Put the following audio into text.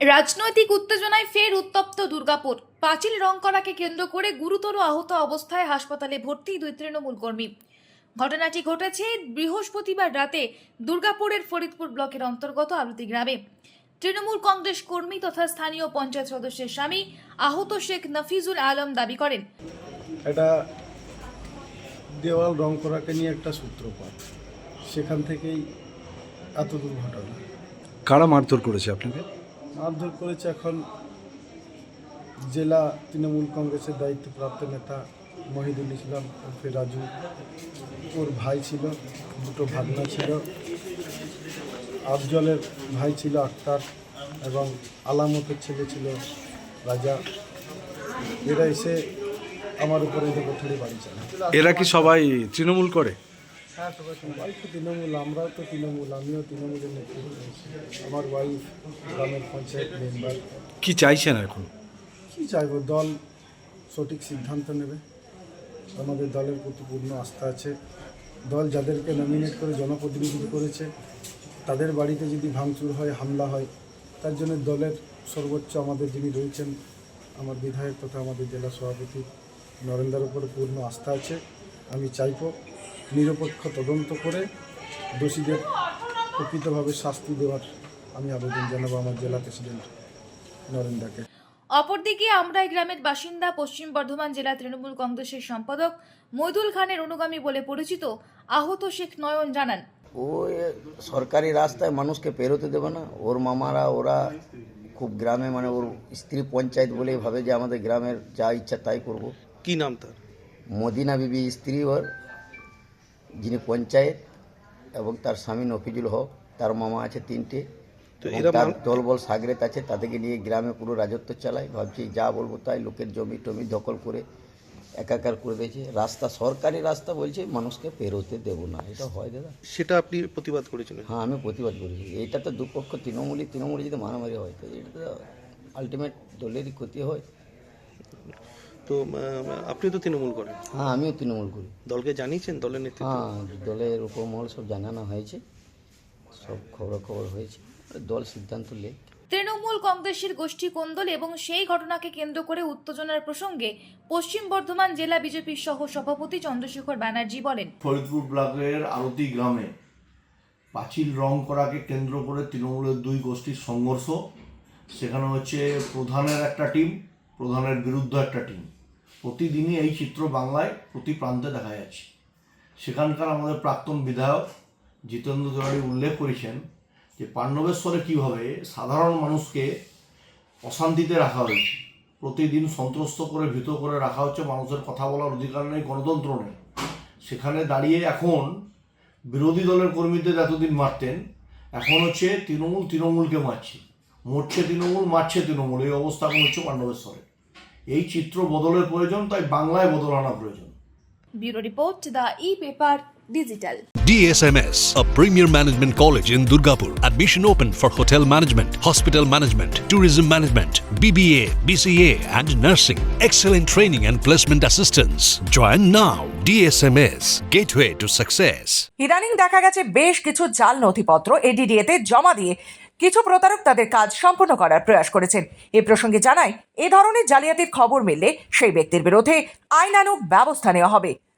রাজনৈতিক উত্তেজনায় ফের উত্তপ্ত দুর্গাপুর। পাঁচিল রং করাকে কেন্দ্র করে গুরুতর আহত অবস্থায় হাসপাতালে ভর্তি দুই তৃণমূল কর্মী। ঘটনাটি ঘটেছে বৃহস্পতিবার রাতে দুর্গাপুরের ফরিদপুর ব্লকের অন্তর্গত আলুতি গ্রামে। তৃণমূল কংগ্রেস কর্মী তথা স্থানীয় পঞ্চায়েত সদস্যের স্বামী আহত শেখ নফিজুল আলম দাবি করেন। এটা দেওয়াল রং করাকে নিয়ে একটা সূত্রপাত। সেখান থেকেই এত দুর্ঘটনা। কারা মারধর করেছে আপনাকে? মারধর করেছে এখন জেলা তৃণমূল কংগ্রেসের দায়িত্বপ্রাপ্ত নেতা মহিদুল ইসলাম ওরফে রাজু। ওর ভাই ছিল, দুটো ভাগনা ছিল। আফজলের ভাই ছিল আক্তার এবং আলামতের ছেলে ছিল রাজা। এরা এসে আমার উপরে এসে কোঠরি বাড়ি চালায়। এরা কি সবাই তৃণমূল করে? সবাই তো তৃণমূল আমরাও তো তৃণমূল আমিও তৃণমূলের নেতৃত্ব আমার ওয়াইফ গ্রামের পঞ্চায়েত মেম্বার কি চাইছেন এখন? কী চাইব? দল সঠিক সিদ্ধান্ত নেবে। আমাদের দলের প্রতি পূর্ণ আস্থা আছে। দল যাদেরকে নমিনেট করে জনপ্রতিনিধিত্ব করেছে তাদের বাড়িতে যদি ভাঙচুর হয় হামলা হয় তার জন্য দলের সর্বোচ্চ আমাদের যিনি রয়েছেন আমার বিধায়ক তথা আমাদের জেলা সভাপতি নরেন্দ্রের উপরে পূর্ণ আস্থা আছে। আমি চাইব নিরপেক্ষ তদন্ত করে দোষীদের প্রকৃতভাবে শাস্তি দেওয়ার আমি আবেদন জানাব আমার জেলা প্রেসিডেন্ট নরেন্দ্রকে। অপরদিকে আমরাই গ্রামের বাসিন্দা পশ্চিম বর্ধমান জেলা তৃণমূল কংগ্রেসের সম্পাদক মৈদুল খানের অনুগামী বলে পরিচিত আহত শেখ নয়ন জানান। ও সরকারি রাস্তায় মানুষকে পেরোতে দেবে না। ওর মামারা ওরা খুব গ্রামে মানে ওর স্ত্রী পঞ্চায়েত বলেই ভাবে যে আমাদের গ্রামের যা ইচ্ছা তাই করব। কি নাম তার? মদিনা বিবি স্ত্রী ওর। যিনি পঞ্চায়েত এবং তার স্বামী নফিজুল হক তার মামা আছে তিনটে তার দলবল সাগরেত আছে তাদেরকে নিয়ে গ্রামে পুরো রাজত্ব চালায়। ভাবছি যা বলব তাই লোকের জমি টমি দখল করে একাকার করে দিয়েছে রাস্তা সরকারি রাস্তা বলছে মানুষকে পেরোতে দেবো না। এটা হয় দাদা। সেটা আপনি প্রতিবাদ করেছিলেন? হ্যাঁ আমি প্রতিবাদ করেছি। এটা তো দুপক্ষ তৃণমূলী তৃণমূলী যদি মারামারি হয় তো এটা তো আলটিমেট দলেরই ক্ষতি হয়। তো আপনি তো তৃণমূল করেন। হ্যাঁ আমিও তৃণমূল করি। দলকে জানিয়েছেন দলের নেতৃত্ব? হ্যাঁ দলের উপমহল সব জানানো হয়েছে। সব খবর খবর হয়েছে। দল সিদ্ধান্ত লে। তৃণমূল কংগ্রেসের গোষ্ঠী কোন্দল এবং সেই ঘটনাকে কেন্দ্র করে উত্তেজনার প্রসঙ্গে পশ্চিম বর্ধমান জেলা বিজেপির সহ সভাপতি চন্দ্রশেখর ব্যানার্জি বলেন ফরিদপুর ব্লকের আরতি গ্রামে পাঁচিল রং করাকে কেন্দ্র করে তৃণমূলের দুই গোষ্ঠীর সংঘর্ষ। সেখানে হচ্ছে প্রধানের একটা টিম প্রধানের বিরুদ্ধে একটা টিম। প্রতিদিনই এই চিত্র বাংলায় প্রতি প্রান্তে দেখা যাচ্ছে। সেখানকার আমাদের প্রাক্তন বিধায়ক জিতেন্দ্র তিওয়ারি উল্লেখ করেছেন যে পাণ্ডবেশ্বরে কীভাবে সাধারণ মানুষকে অশান্তিতে রাখা হয়েছে, প্রতিদিন সন্ত্রস্ত করে, ভীত করে রাখা হচ্ছে, মানুষের কথা বলার অধিকার নেই, গণতন্ত্র নেই। সেখানে দাঁড়িয়ে এখন বিরোধী দলের কর্মীদের এতদিন মারতেন, এখন হচ্ছে তৃণমূল তৃণমূলকে মারছে। মরছে তৃণমূল, মারছে তৃণমূল, এই অবস্থা এখন হচ্ছে পাণ্ডবেশ্বরে। এই চিত্র বদলের প্রয়োজন তাই বাংলায় বদল আনা প্রয়োজন। Bureau report the e paper digital DSMS, a premier management college in Durgapur. Admission open for hotel management, hospital management, tourism management, BBA, BCA, and nursing. Excellent training and placement assistance. Join now. DSMS, gateway to success. ইদানিং দেখা গেছে বেশ কিছু জাল নথিপত্র এডিডিএতে জমা দিয়ে কিছু প্রতারক তাদের কাজ সম্পূর্ণ করার প্রয়াস করেছেন এ প্রসঙ্গে জানাই এ ধরনের জালিয়াতির খবর মিললে সেই ব্যক্তির বিরুদ্ধে আইনানুগ ব্যবস্থা নেওয়া হবে